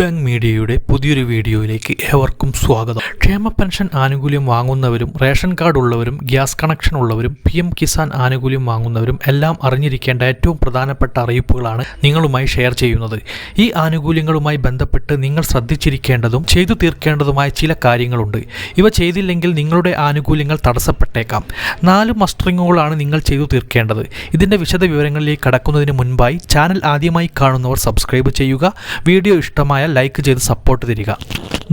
Bank മീഡിയയുടെ പുതിയൊരു വീഡിയോയിലേക്ക് ഏവർക്കും സ്വാഗതം. ക്ഷേമ പെൻഷൻ ആനുകൂല്യം വാങ്ങുന്നവരും റേഷൻ കാർഡ് ഉള്ളവരും ഗ്യാസ് കണക്ഷൻ ഉള്ളവരും പി എം കിസാൻ ആനുകൂല്യം വാങ്ങുന്നവരും എല്ലാം അറിഞ്ഞിരിക്കേണ്ട ഏറ്റവും പ്രധാനപ്പെട്ട അറിയിപ്പുകളാണ് നിങ്ങളുമായി ഷെയർ ചെയ്യുന്നത്. ഈ ആനുകൂല്യങ്ങളുമായി ബന്ധപ്പെട്ട് നിങ്ങൾ ശ്രദ്ധിച്ചിരിക്കേണ്ടതും ചെയ്തു തീർക്കേണ്ടതുമായ ചില കാര്യങ്ങളുണ്ട്. ഇവ ചെയ്തില്ലെങ്കിൽ നിങ്ങളുടെ ആനുകൂല്യങ്ങൾ തടസ്സപ്പെട്ടേക്കാം. നാല് മസ്റ്ററിങ്ങുകളാണ് നിങ്ങൾ ചെയ്തു തീർക്കേണ്ടത്. ഇതിന്റെ വിശദ വിവരങ്ങളിലേക്ക് കടക്കുന്നതിന് മുൻപായി ചാനൽ ആദ്യമായി കാണുന്നവർ സബ്സ്ക്രൈബ് ചെയ്യുക. വീഡിയോ ഇഷ്ടമായ ലൈക്ക് ചെയ്ത് സപ്പോർട്ട് തരിക.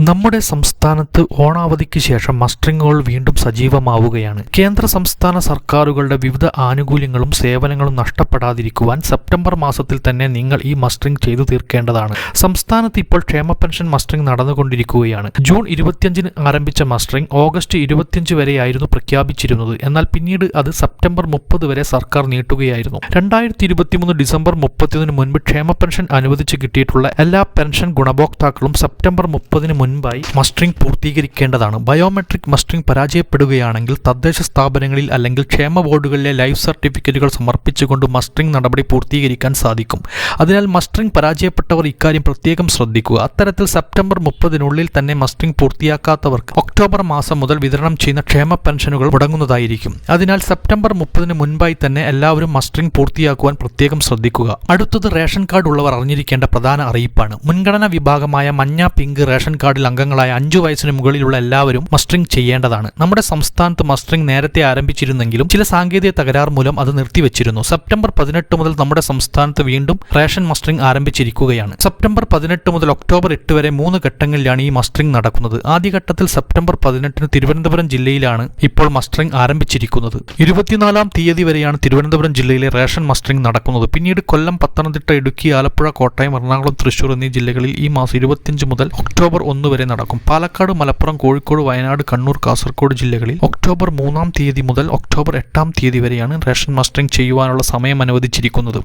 നമ്മുടെ സംസ്ഥാനത്ത് ഓണാവധിക്ക് ശേഷം മസ്റ്ററിങ്ങുകൾ വീണ്ടും സജീവമാവുകയാണ്. കേന്ദ്ര സംസ്ഥാന സർക്കാരുകളുടെ വിവിധ ആനുകൂല്യങ്ങളും സേവനങ്ങളും നഷ്ടപ്പെടാതിരിക്കുവാൻ സെപ്റ്റംബർ മാസത്തിൽ തന്നെ നിങ്ങൾ ഈ മസ്റ്ററിംഗ് ചെയ്തു തീർക്കേണ്ടതാണ്. സംസ്ഥാനത്ത് ഇപ്പോൾ ക്ഷേമ പെൻഷൻ മസ്റ്ററിംഗ് നടന്നുകൊണ്ടിരിക്കുകയാണ്. ജൂൺ ഇരുപത്തിയഞ്ചിന് ആരംഭിച്ച മസ്റ്ററിംഗ് ഓഗസ്റ്റ് ഇരുപത്തിയഞ്ച് വരെയായിരുന്നു പ്രഖ്യാപിച്ചിരുന്നത്. എന്നാൽ പിന്നീട് അത് സെപ്റ്റംബർ മുപ്പത് വരെ സർക്കാർ നീട്ടുകയായിരുന്നു. രണ്ടായിരത്തി ഇരുപത്തിമൂന്ന് ഡിസംബർ മുപ്പത്തിയൊന്നിന് മുൻപ് ക്ഷേമ പെൻഷൻ അനുവദിച്ച് കിട്ടിയിട്ടുള്ള എല്ലാ പെൻഷൻ ഗുണഭോക്താക്കളും സെപ്റ്റംബർ മുപ്പതിന് മുൻപായി മസ്റ്ററിംഗ് പൂർത്തീകരിക്കേണ്ടതാണ്. ബയോമെട്രിക് മസ്റ്ററിംഗ് പരാജയപ്പെടുകയാണെങ്കിൽ തദ്ദേശ സ്ഥാപനങ്ങളിൽ അല്ലെങ്കിൽ ക്ഷേമ ബോർഡുകളിലെ ലൈഫ് സർട്ടിഫിക്കറ്റുകൾ സമർപ്പിച്ചുകൊണ്ട് മസ്റ്ററിംഗ് നടപടി പൂർത്തീകരിക്കാൻ സാധിക്കും. അതിനാൽ മസ്റ്ററിംഗ് പരാജയപ്പെട്ടവർ ഇക്കാര്യം പ്രത്യേകം ശ്രദ്ധിക്കുക. അത്തരത്തിൽ സെപ്റ്റംബർ മുപ്പതിനുള്ളിൽ തന്നെ മസ്റ്ററിംഗ് പൂർത്തിയാക്കാത്തവർക്ക് ഒക്ടോബർ മാസം മുതൽ വിതരണം ചെയ്യുന്ന ക്ഷേമ പെൻഷനുകൾ മുടങ്ങുന്നതായിരിക്കും. അതിനാൽ സെപ്റ്റംബർ മുപ്പതിന് മുൻപായി തന്നെ എല്ലാവരും മസ്റ്ററിംഗ് പൂർത്തിയാക്കുവാൻ പ്രത്യേകം ശ്രദ്ധിക്കുക. അടുത്തത് റേഷൻ കാർഡ് ഉള്ളവർ അറിഞ്ഞിരിക്കേണ്ട പ്രധാന അറിയിപ്പാണ്. മുൻഗണനാ വിഭാഗമായ മഞ്ഞ പിങ്ക് റേഷൻ കാർഡിൽ അംഗങ്ങളായ അഞ്ചു വയസ്സിന് മുകളിലുള്ള എല്ലാവരും മസ്റ്ററിംഗ് ചെയ്യേണ്ടതാണ്. നമ്മുടെ സംസ്ഥാനത്ത് മസ്റ്ററിംഗ് നേരത്തെ ആരംഭിച്ചിരുന്നെങ്കിലും ചില സാങ്കേതിക തകരാർ മൂലം അത് നിർത്തിവെച്ചിരുന്നു. സെപ്റ്റംബർ പതിനെട്ട് മുതൽ നമ്മുടെ സംസ്ഥാനത്ത് വീണ്ടും റേഷൻ മസ്റ്ററിംഗ് ആരംഭിച്ചിരിക്കുകയാണ്. സെപ്റ്റംബർ പതിനെട്ട് മുതൽ ഒക്ടോബർ എട്ട് വരെ മൂന്ന് ഘട്ടങ്ങളിലാണ് ഈ മസ്റ്ററിംഗ് നടക്കുന്നത്. ആദ്യഘട്ടത്തിൽ സെപ്റ്റംബർ പതിനെട്ടിന് തിരുവനന്തപുരം ജില്ലയിലാണ് ഇപ്പോൾ മസ്റ്ററിംഗ് ആരംഭിച്ചിരിക്കുന്നത്. ഇരുപത്തിനാലാം തീയതി വരെയാണ് തിരുവനന്തപുരം ജില്ലയിലെ റേഷൻ മസ്റ്ററിംഗ് നടക്കുന്നത്. പിന്നീട് കൊല്ലം പത്തനംതിട്ട ഇടുക്കി ആലപ്പുഴ കോട്ടയം എറണാകുളം തൃശൂർ എന്നീ ജില്ലകളിൽ ഈ മാസം ഇരുപത്തിയഞ്ച് മുതൽ ഒക്ടോബർ ഒന്ന് വരെ നടക്കും. പാലക്കാട് മലപ്പുറം കോഴിക്കോട് വയനാട് കണ്ണൂർ കാസർഗോഡ് ജില്ലകളിൽ ഒക്ടോബർ മൂന്നാം തീയതി മുതൽ ഒക്ടോബർ എട്ടാം തീയതി വരെയാണ് റേഷൻ മസ്റ്ററിംഗ് ചെയ്യുവാനുള്ള സമയം അനുവദിച്ചിരിക്കുന്നത്.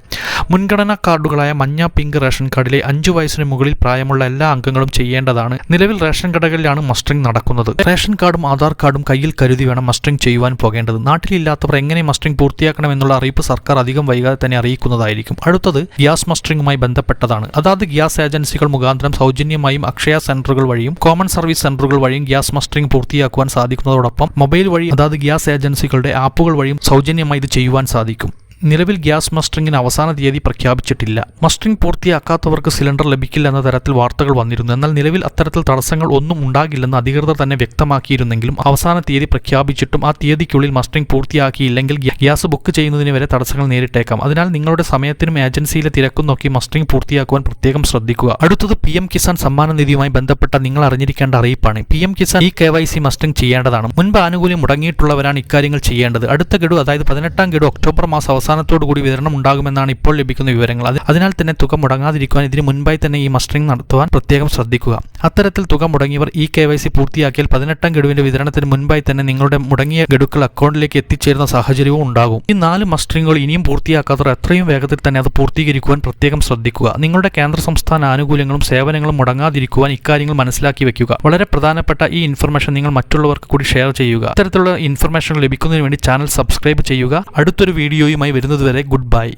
മുൻഗണനാ കാർഡുകളായ മഞ്ഞ പിങ്ക് റേഷൻ കാർഡിലെ അഞ്ചു വയസ്സിന് മുകളിൽ പ്രായമുള്ള എല്ലാ അംഗങ്ങളും ചെയ്യേണ്ടതാണ്. നിലവിൽ റേഷൻ കടകളിലാണ് മസ്റ്ററിംഗ് നടക്കുന്നത്. റേഷൻ കാർഡും ആധാർ കാർഡും കയ്യിൽ കരുതി വേണം മസ്റ്ററിംഗ് ചെയ്യുവാൻ പോകേണ്ടത്. നാട്ടിലില്ലാത്തവർ എങ്ങനെ മസ്റ്ററിംഗ് പൂർത്തിയാക്കണമെന്നുള്ള അറിയിപ്പ് സർക്കാർ അധികം വൈകാതെ തന്നെ അറിയിക്കുന്നതായിരിക്കും. അടുത്തത് ഗ്യാസ് മസ്റ്ററിംഗുമായി ബന്ധപ്പെട്ടതാണ്. അതാത് ഗ്യാസ് ഏജൻസികൾ മുഖാന്തരം സൗജന്യമായും അക്ഷയ സെന്ററുകൾ വഴിയും കോമൺ സർവീസ് സെന്ററുകൾ വഴിയും ഗ്യാസ് മസ്റ്ററിംഗ് പൂർത്തിയാക്കുവാൻ സാധിക്കുന്നതോടൊപ്പം മൊബൈൽ വഴി അതാത് ഗ്യാസ് ഏജൻസികളുടെ ആപ്പുകൾ വഴിയും സൗജന്യമായി ഇത് ചെയ്യുവാൻ സാധിക്കും. നിലവിൽ ഗ്യാസ് മസ്റ്ററിംഗിന് അവസാന തീയതി പ്രഖ്യാപിച്ചിട്ടില്ല. മസ്റ്ററിംഗ് പൂർത്തിയാക്കാത്തവർക്ക് സിലിണ്ടർ ലഭിക്കില്ല എന്ന തരത്തിൽ വാർത്തകൾ വന്നിരുന്നു. എന്നാൽ നിലവിൽ അത്തരത്തിൽ തടസ്സങ്ങൾ ഒന്നും ഉണ്ടാകില്ലെന്ന് അധികൃതർ തന്നെ വ്യക്തമാക്കിയിരുന്നെങ്കിലും അവസാന തീയതി പ്രഖ്യാപിച്ചിട്ടും ആ തീയതിക്കുള്ളിൽ മസ്റ്ററിംഗ് പൂർത്തിയാക്കിയില്ലെങ്കിൽ ഗ്യാസ് ബുക്ക് ചെയ്യുന്നതിന് വരെ തടസ്സങ്ങൾ നേരിട്ടേക്കാം. അതിനാൽ നിങ്ങളുടെ സമയത്തിനും ഏജൻസിയിലെ തിരക്കും നോക്കി മസ്റ്ററിംഗ് പൂർത്തിയാക്കുവാൻ പ്രത്യേകം ശ്രദ്ധിക്കുക. അടുത്തത് പി എം കിസാൻ സമ്മാന നിധിയുമായി ബന്ധപ്പെട്ട നിങ്ങൾ അറിഞ്ഞിരിക്കേണ്ട അറിയിപ്പാണ്. പി എം കിസാൻ ഈ കെ വൈ സി മസ്റ്ററിംഗ് ചെയ്യേണ്ടതാണ്. മുൻപ് ആനുകൂല്യം മുടങ്ങിയിട്ടുള്ളവരാണ് ഇക്കാര്യങ്ങൾ ചെയ്യേണ്ടത്. അടുത്ത ഗഡു അതായത് പതിനെട്ടാം ഗഡു ഒക്ടോബർ മാസം അവസാനത്തോടു കൂടി വിതരണം ഉണ്ടാകുമെന്നാണ് ഇപ്പോൾ ലഭിക്കുന്ന വിവരങ്ങൾ. അതിനാൽ തന്നെ തുക മുടങ്ങാതിരിക്കുവാൻ ഇതിന് മുൻപായി തന്നെ ഈ മസ്റ്ററിംഗ് നടത്തുവാൻ പ്രത്യേകം ശ്രദ്ധിക്കുക. അത്തരത്തിൽ തുക മുടങ്ങിയവർ ഈ കെ വൈ സി പൂർത്തിയാക്കിയാൽ പതിനെട്ടാം ഗഡുവിന്റെ വിതരണത്തിന് മുൻപായി തന്നെ നിങ്ങളുടെ മുടങ്ങിയ ഗഡുക്കൾ അക്കൗണ്ടിലേക്ക് എത്തിച്ചേരുന്ന സാഹചര്യവും ഉണ്ടാകും. ഈ നാല് മസ്റ്ററിംഗുകൾ ഇനിയും പൂർത്തിയാക്കാത്തവർ എത്രയും വേഗത്തിൽ തന്നെ അത് പൂർത്തീകരിക്കുവാൻ പ്രത്യേകം ശ്രദ്ധിക്കുക. നിങ്ങളുടെ കേന്ദ്ര സംസ്ഥാന ആനുകൂല്യങ്ങളും സേവനങ്ങളും മുടങ്ങാതിരിക്കുവാൻ ഇക്കാര്യങ്ങൾ മനസ്സിലാക്കി വെക്കുക വളരെ പ്രധാനപ്പെട്ട ഈ ഇൻഫർമേഷൻ നിങ്ങൾ മറ്റുള്ളവർക്ക് കൂടി ഷെയർ ചെയ്യുക. ഇത്തരത്തിലുള്ള ഇൻഫർമേഷൻ ലഭിക്കുന്നതിന് വേണ്ടി ചാനൽ സബ്സ്ക്രൈബ് ചെയ്യുക. അടുത്തൊരു വീഡിയോയുമായി വരുന്നതുവരെ ഗുഡ് ബൈ.